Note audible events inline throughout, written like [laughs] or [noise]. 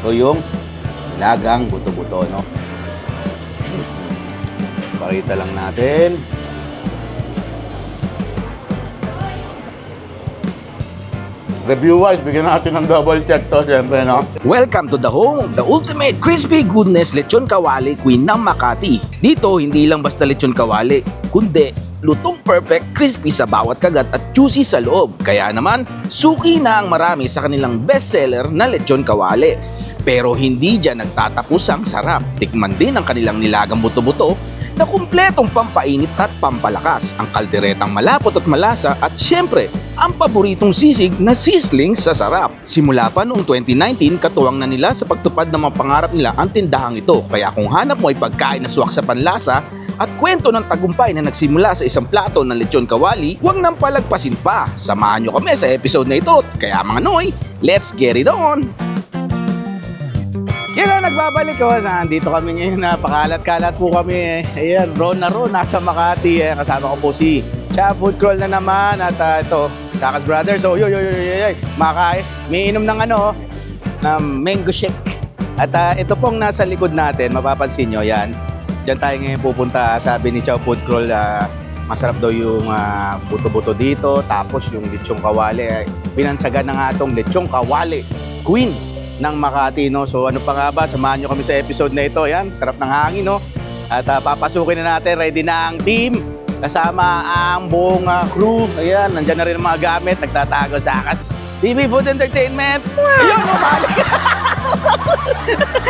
Ito yung lagang buto-buto, no? Pakita lang natin. Review-wise, bigyan natin ng double check to, siyempre, no? Welcome to the home of the ultimate crispy goodness lechon kawali queen ng Makati. Dito, hindi lang basta lechon kawali, kundi lutong perfect, crispy sa bawat kagat at juicy sa loob. Kaya naman, suki na ang marami sa kanilang bestseller na lechon kawali. Pero hindi dyan nagtatapos ang sarap. Tikman din ang kanilang nilagang buto-buto na kumpletong pampainit at pampalakas, ang kalderetang malapot at malasa at syempre, ang paboritong sisig na sisling sa sarap. Simula pa noong 2019, katuwang na nila sa pagtupad ng mga pangarap nila ang tindahang ito. Kaya kung hanap mo ay pagkain na suwak sa panlasa at kwento ng tagumpay na nagsimula sa isang plato ng lechon kawali, huwag nang palagpasin pa. Samahan nyo kami sa episode na ito. Kaya mga Noy, let's get it on! Yan na, nagbabalik ko. Nandito kami ngayon. Napakalat-kalat po kami. Ayan, ron na ron. Nasa Makati. Ayan, kasama ko po si Cha Food Crawl na naman. At ah, ito, Sakas Brothers. So, yoy, yoy, yoy, yoy. Makain. May inom ng ano, ng mango shake. At ah, ito pong nasa likod natin, mapapansin nyo, yan. Diyan tayo ngayon pupunta. Sabi ni Chow Food Crawl, ah, masarap daw yung ah, buto-buto dito. Tapos yung lechong kawali. Binansagan na nga itong lechong kawali. Queen ng Makati, no? So ano pa nga ba, samahan nyo kami sa episode na ito. Yan, sarap ng hangin, no? At ah, papasukin na natin, ready na ang team. Kasama ang buong ah, crew. Ayan, nandyan na rin ang mga gamit. Nagtatago sa akas. TV Food Entertainment. Ayun, umalik.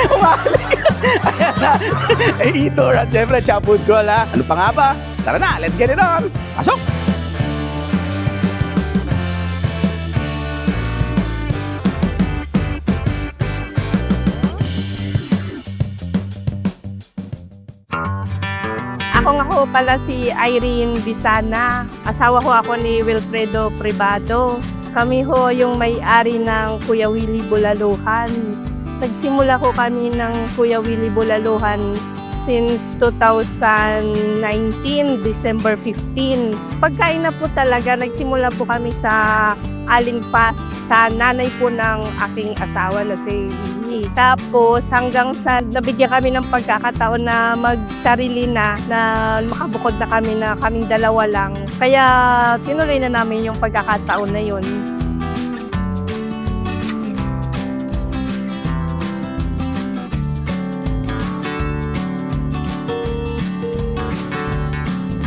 [laughs] umalik. Ayan na. [laughs] Editor at syempre, Chapud ko, ha? Ano pa nga ba? Tara na, let's get it on. Pasok! Ako nga ho pala si Irene Bisana. Asawa ko ako ni Wilfredo Privado. Kami ho yung may-ari ng Kuya Willie Bulaluhan. Nagsimula ko kami ng Kuya Willie Bulaluhan since 2019, December 15. Pagkain na po talaga, nagsimula po kami sa Aling Pass sa nanay po ng aking asawa na si Willie. Tapos hanggang sa nabigyan kami ng pagkakataon na magsarili na, na makabukod na kami na kaming dalawa lang. Kaya tinuloy na namin yung pagkakataon na yun.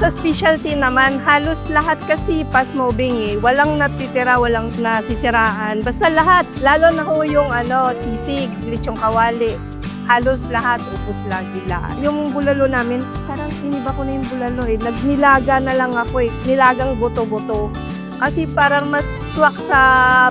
Sa specialty naman, halos lahat kasi fast moving eh. Walang natitira, walang nasisiraan. Basta lahat, lalo na ho yung ano, sisig, lechong kawali. Halos lahat, upos lagi lahat. Yung bulalo namin, parang iniba ko na yung bulalo eh. Nagnilaga na lang ako eh. Nilagang buto-buto. Kasi parang mas swak sa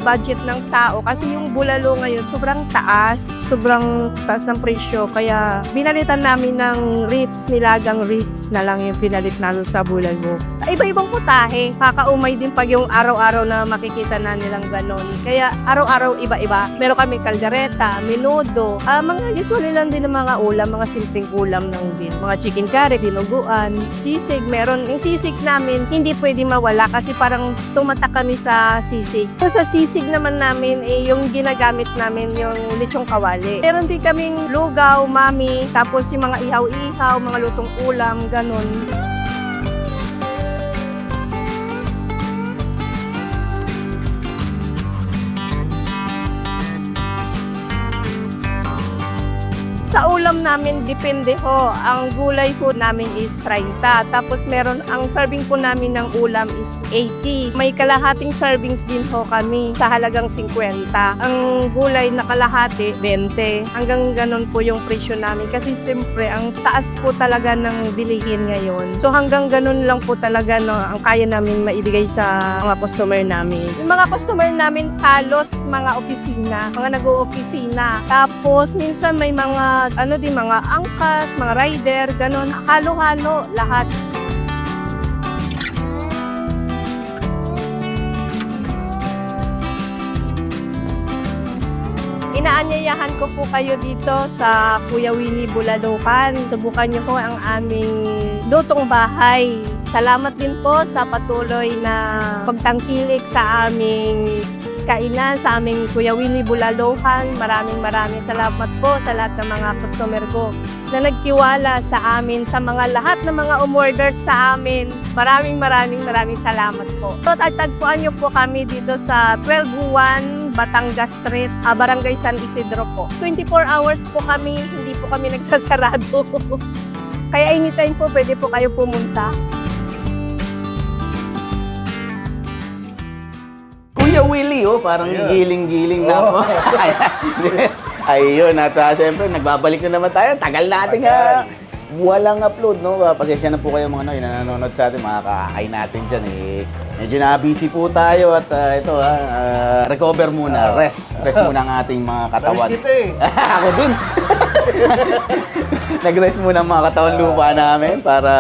budget ng tao. Kasi yung bulalo ngayon, sobrang taas. Sobrang taas ng presyo. Kaya binalitan namin ng Ritz, nilagang Ritz na lang yung pinalit namin sa bulalo. Iba-ibang putahe. Kakaumay din pag yung araw-araw na makikita na nilang ganon. Kaya araw-araw iba-iba. Meron kami kaldereta, menudo. Ah, mga usually lang din ng mga ulam, mga simpleng ulam lang din. Mga chicken curry, dinuguan, sisig. Meron, yung sisig namin, hindi pwede mawala kasi parang tumatak kami sa sisig. So, sa sisig naman namin, eh, yung ginagamit namin yung lechong kawali. Meron din kaming lugaw, mami, tapos yung mga ihaw-ihaw, mga lutong ulam, ganun. Sa ulam namin, depende ho. Ang gulay po namin is 30. Tapos meron, ang serving po namin ng ulam is 80. May kalahating servings din ho kami sa halagang 50. Ang gulay na kalahati, 20. Hanggang ganun po yung presyo namin. Kasi siyempre, ang taas po talaga ng bilihin ngayon. So hanggang ganun lang po talaga no, ang kaya namin maibigay sa mga customer namin. Yung mga customer namin halos mga opisina, mga nag-oopisina. Tapos minsan may mga ano din mga angkas, mga rider, ganun. Halo-halo lahat. Inaanyayahan ko po kayo dito sa Kuya Winnie Bulalukan. Subukan niyo po ang aming lutong bahay. Salamat din po sa patuloy na pagtangkilik sa aming kainan sa aming Kuya Willie Bulalohan. Maraming maraming salamat po sa lahat ng mga customer ko na nagtiwala sa amin, sa mga lahat ng mga umorder sa amin. Maraming maraming maraming salamat po. So, tagpuan niyo po kami dito sa 121 Batangas Street, ah, Barangay San Isidro po. 24 hours po kami, hindi po kami [laughs] nagsasarado. Kaya anytime po pwede po kayo pumunta. Kuya Willie, oh, parang giling-giling na ako. [laughs] Ayun, at uh, syempre, nagbabalik na naman tayo. Tagal natin nga. Walang upload, no? Ah, Pasensya na po kayo mga no, yung nanonood sa atin, mga kakain natin dyan. Eh. Medyo na-busy po tayo at ah, ito, ah, ah, recover muna, rest. Rest muna ang ating mga katawan. [laughs] Namiss kita eh. [laughs] Ako din. Nag-rest muna ang mga katawan lupa namin para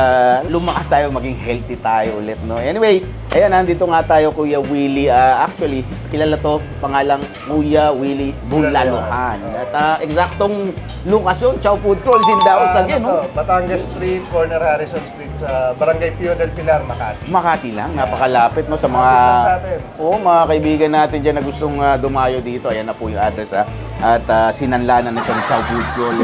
lumakas tayo, maging healthy tayo ulit, no? Anyway, ayan, nandito nga tayo, Kuya Willie. Ah, actually, kilala to, pangalang Kuya Willie Bulalohan. At ah, eksaktong lokasyon, Chow Food Crawl, Sindaos, Ah, again, no? Batangas Street, corner Harrison Street sa Barangay Pio del Pilar, Makati. Makati lang, napakalapit no sa mga. Oo, mga kaibigan natin diyan na gustong ah, dumayo dito. Ayan na po yung address ah. At uh, sinanlanan na itong Chow Food Crawl.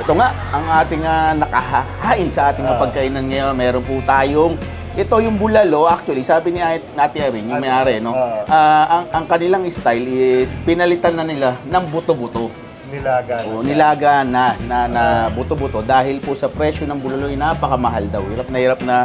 Ito- nga, ang ating ah, nakahain sa ating Ah. mapagkainan ngayon. Meron po tayong ito yung bulalo, actually, sabi ni Ate Erin, yung may-ari, no? Ah, ang, ang kanilang style is pinalitan na nila ng buto-buto. Nilaga. O, nilaga na, na, na buto-buto dahil po sa presyo ng bulalo ay napakamahal daw. Hirap na hirap na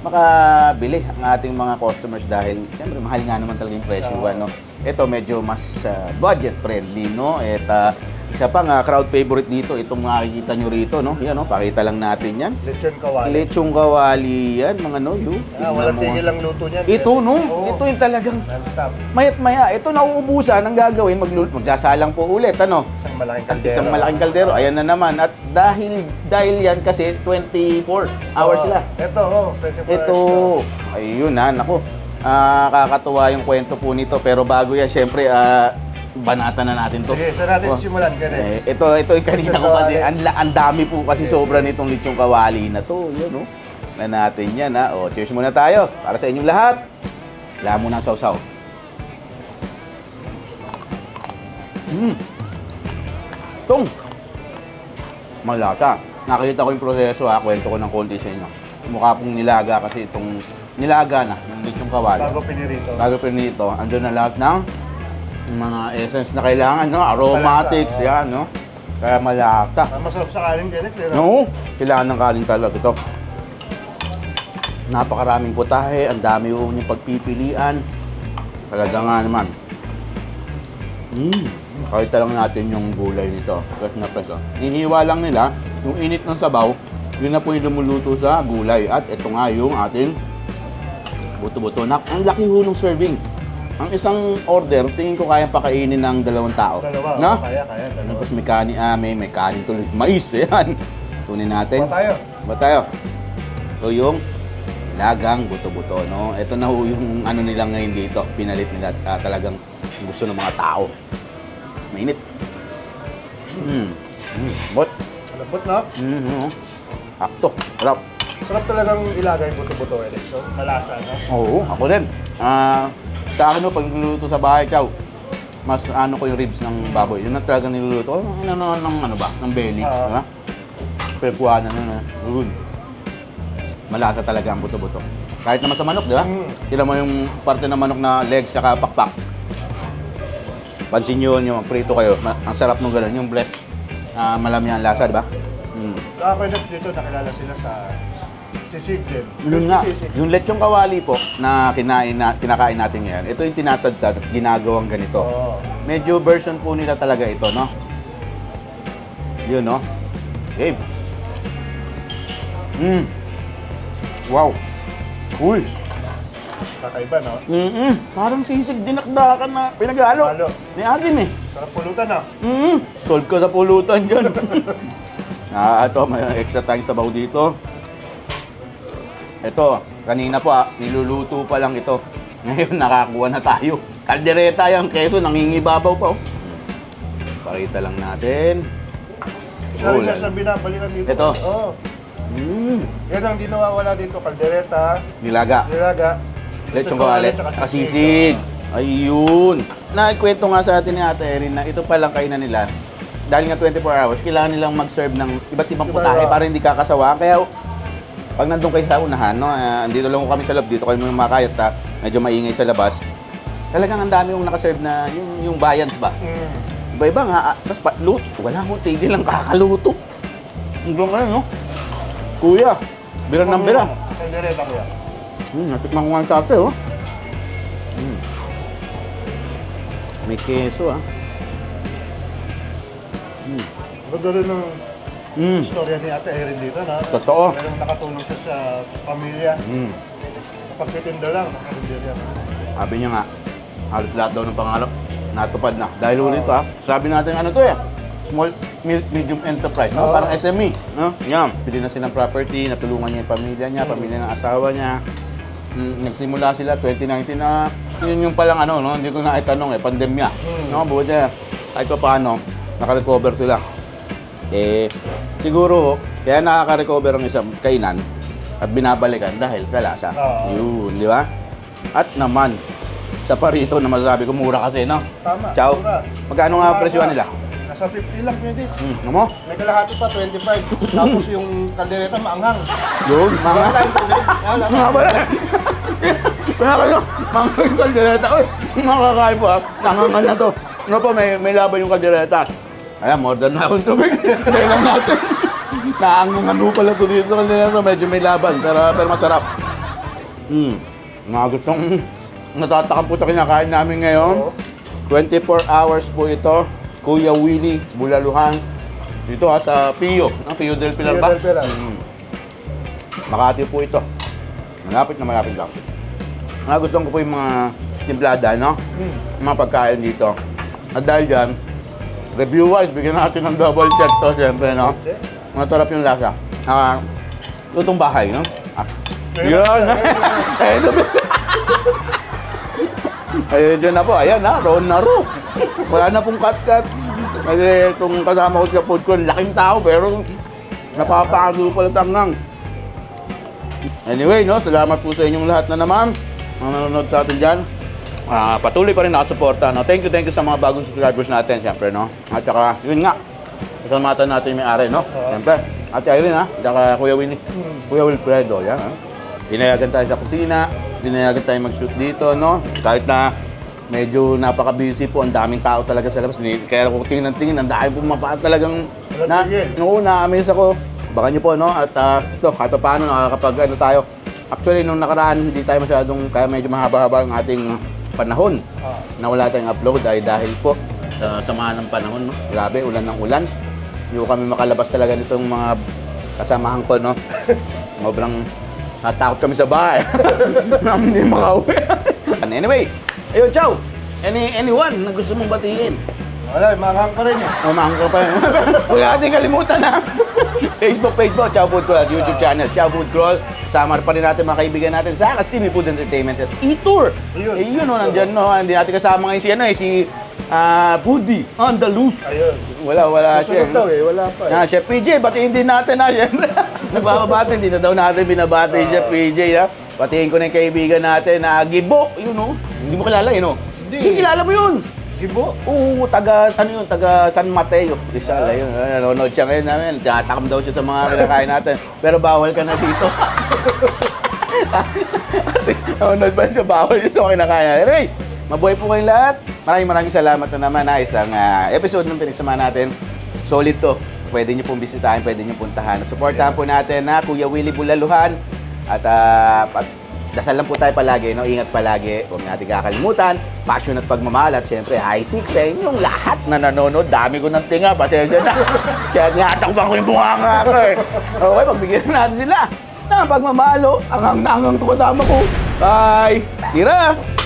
makabili ang ating mga customers dahil siyempre mahal nga naman talaga yung presyo. Oo. Ano. Ito medyo mas ah, budget friendly, no? At ah, isa pa nga crowd favorite dito, itong makikita nyo rito, no? Yan, no? Pakita lang natin yan. Lechon kawali. Lechong kawali yan, mga no, you. Ah, walang tigil ang luto niyan. Ito, no? Oo. Ito yung talagang Non-stop. mayat maya. Ito nauubusan, ang gagawin, maglul- magsasalang po ulit, ano? Isang malaking kaldero. isang malaking kaldero, ayan na naman. At dahil dahil yan kasi 24 hours sila. Ito, oh. 24 Ito, ayun na, nako. Ah, kakatuwa yung kwento po nito. Pero bago yan, syempre, ah, banata na natin na. to. Sige, saan natin Oh. simulan? Ganun. Eh, ito, ito yung kanina ko kawali. Ang, ang dami po kasi Sige, sobra nitong lechong kawali na to. Yun, no? Na natin yan, ha? O, cheers muna tayo. Para sa inyong lahat. Wala mo ng sausaw. Mm. Tong. Malasa. Nakita ko yung proseso ha, kwento ko ng konti sa inyo. Mukha pong nilaga kasi itong nilaga na, yung lechong kawali. Bago pinirito. Bago pinito, andun na lahat ng mga essence na kailangan, no? Aromatics, Malasa, yan, no? Kaya malasa. Ah, masarap sa kanin, Genex. Eh, no? Kailangan ng kanin talaga ito. Napakaraming putahe, ang dami yung pagpipilian. Talaga nga naman. Mm. Kahit lang natin yung gulay nito. Fresh na fresh. Oh. Inihiwa lang nila, yung init ng sabaw, yun na po yung lumuluto sa gulay. At ito nga yung ating buto-buto. Nak, ang laki ho ng serving. Ang isang order, tingin ko kayang pakainin ng dalawang tao. Dalawa. Na? oh, Kaya, kaya. Dalawa. Tapos may kanin, ah, may, may kanin tuloy. Mais, [laughs] yan. Tunin natin. Pa tayo. Ba tayo? Ito yung lagang buto-buto, no? Ito na ho yung ano nila ngayon dito. Pinalit nila ah, talagang gusto ng mga tao. Mainit. Mm. Mm. Bot. Malambot, no? Mm -hmm. Akto. Sarap. Sarap talagang ilagay buto-buto, Alex. So, malasa, no? Oo, ako din. Ah, sa akin no, pag niluluto sa bahay, chow, mas ano ko yung ribs ng baboy. Yun na talaga niluluto. Oh, ano, ano, ng ano ba? Ng belly. Oo. di ba? Pekuanan na. Yun. Malasa talaga ang buto-buto. Kahit naman sa manok, di ba? Mm. Tila mo yung parte ng manok na legs saka pakpak. Pansin nyo yun, yung prito kayo. Ma- Ang sarap nung gano'n. Yung blessed. Uh, malami ang lasa, di ba? Mm. Saka ko Alex dito, nakilala sila sa sisig din. Yun nga, yung lechong kawali po na kinain na, kinakain natin ngayon, ito yung tinatadtad at ginagawang ganito. Oo. Medyo version po nila talaga ito, no? Yun, no? Gabe. Mm. Wow. Cool. Kakaiba, no? Mm-mm. Parang sisig dinakdakan na pinaghalo. Halo. Ni Agin eh. Sarap pulutan, no? Mm, solve ka sa pulutan dyan. [laughs] ah, ito, may extra tayong sabaw dito. Ito, kanina po ah, niluluto pa lang ito. [laughs] Ngayon, nakakuha na tayo. Kaldereta yung keso, nangingibabaw pa. Oh. Pakita lang natin. Wala. na binabalikan dito. Ito. Oo. Mm, Yan ang di nawawala dito. Kaldereta, nilaga. nilaga, Lechong kawali. tsaka Kasisig. Ayun. Nagkwento nga sa atin ni Ate Erin na ito palang kainan nila. Dahil nga 24 hours, kailangan nilang mag-serve ng iba't ibang Iba, putahe para hindi kakasawa. Kaya pag nandun kayo sa unahan, no, ah, andito lang kami sa loob, dito kayo mga makayot, ha, medyo maingay sa labas. Talagang ang dami yung nakaserve na yung, yung bayans ba? Mm. Iba-iba nga, ah, tapos pa, lut, wala mo, tigil lang kakaluto. Hanggang ano, no? Kuya, bira ng bira. Kaldereta kuya. Hmm, natikman ko nga ang tate, oh. Hmm. May keso, ah. Hmm. Ganda rin ng Hmm. istorya ni Ate Erin dito, na Totoo. Talagang nakatulong siya sa pamilya. Hmm. Pagtitinda lang, nakarinderya. Sabi niya nga, halos lahat daw ng pangarap natupad na. Dahil ulit ah, sabi natin ano to eh, small, medium enterprise, no? Oo. parang SME. No? Yan, pili na silang property, natulungan niya yung pamilya niya, pamilya ng asawa niya. Mm, nagsimula sila 2019 na yun yung palang ano, no? hindi ko na itanong eh, pandemya. Hmm. No, buti kahit pa paano, nakarecover sila. Eh, siguro, kaya nakaka-recover ang isang kainan at binabalikan dahil sa lasa. Oo. Yun, di ba? At naman, sa parito na masasabi ko, mura kasi, no? Tama. Ciao. mura. Magkano nga Mura presyo ka. nila? Nasa 50 lang pwede. Hmm, ano mo? May kalahati pa, 25. Tapos yung kaldereta, maanghang. Yun, mga... Wala yung tubig. Wala. Mga pala. Kaya kayo, mga yung kaldereta. Uy, makakain po ah. Nangangan na to. Ano po, may, may laban yung kaldereta. Ayan, more than na akong tubig. [laughs] Kailan natin. Naangangan mo pala to dito sa kaldereta. Medyo may laban, pero, pero masarap. Hmm, mga gustong [laughs] natatakam po sa kinakain namin ngayon. Oo. 24 hours po ito. Kuya Willie, Bulaluhan. Dito ha, sa Pio. Ang Pio del Pilar Pio ba? del Pilar. Mm. Makati po ito. Malapit na malapit lang. Mga gusto ko po yung mga timplada, no? Hmm. Mga pagkain dito. At dahil dyan, review-wise, bigyan natin ng double check to, siyempre, no? Okay. Masarap yung lasa. Ah, lutong bahay, no? Ah, [laughs] Ayun. yun! Eh, ito. Ayun dyan na. Ayan na, roon na ro. Wala na pong cut-cut. Kasi itong kasama ko sa food ko, laking tao, pero napapakagulo pala tangang. Anyway, no, salamat po sa inyong lahat na naman. Mga nanonood sa atin dyan. Ah, patuloy pa rin nakasuporta. No? Thank you, thank you sa mga bagong subscribers natin, siyempre, no? At saka, yun nga, kasalamatan natin yung may-ari, no? Siyempre, Ate Irene, ha? At saka Kuya Willie. Kuya Wilfredo, yan, ha? Dinayagan tayo sa kusina, dinayagan tayo mag-shoot dito, no? Kahit na medyo napaka-busy po, ang daming tao talaga sa labas. Kaya kung tingin ng tingin, ang dami pumapa talagang na. Oo, na-amaze ako. Baka niyo po, no? At uh, ito, kahit pa paano, nakakapag ano tayo. Actually, nung nakaraan, hindi tayo masyadong, kaya medyo mahaba-haba ang ating panahon Ah. na wala tayong upload ay dahil po sa samahan ng panahon, no? Grabe, ulan ng ulan. Hindi ko kami makalabas talaga nitong mga kasamahan ko, no? [laughs] Sobrang natakot kami sa bahay. [laughs] hindi makauwi. [laughs] Anyway, ayun, ciao! Any, anyone na gusto mong batiin? Wala, maanghang pa rin eh. Mamang ka pa. [laughs] Huwag natin kalimutan na. [laughs] Facebook page po, Chow Food Crawl at YouTube channel, Chow Food Crawl. Sama pa rin natin mga kaibigan natin sa Akas TV Food Entertainment at E-Tour. Ayun. Eh, yun, no, nandyan, no. Hindi natin kasama ngayon si, ano, eh, si ah, Woody on the loose. Ayun. Wala, wala siya. Susunod daw eh, wala pa eh. Ah, Chef PJ, batiin din natin na, syempre. [laughs] Nagbababati, hindi na daw natin binabati si Chef PJ, ha. Batiin ko na yung kaibigan natin na Gibo, yun, no. Hindi mo kilala, yun, no. Hindi. kilala mo yun. Gibo. Oo, taga, ano yun, taga San Mateo. Rizal, ayun. Ay, Nanonood siya ngayon namin. Tinatakam daw siya sa mga kinakain natin. Pero bawal ka na dito. [laughs] Nanonood ba siya? Bawal siya sa mga kinakain natin. Anyway, mabuhay po kayong lahat. Maraming maraming salamat na naman na isang ah, episode ng pinagsama natin. Solid to. Pwede niyo pong bisitahin, pwede niyo puntahan. Supportahan po natin na Kuya Willie Bulaluhan. At pat- dasal lang po tayo palagi, no? Ingat palagi. Huwag natin kakalimutan. Passion at pagmamahal. At syempre, high six sa inyong lahat na nanonood. Dami ko ng tinga. Pasensya na. [laughs] Kaya niyatakpan ko yung bunganga ko eh. Okay, pagbigyan natin sila. Na pagmamalo. Angang na angang to kasama ko. Bye! Tira!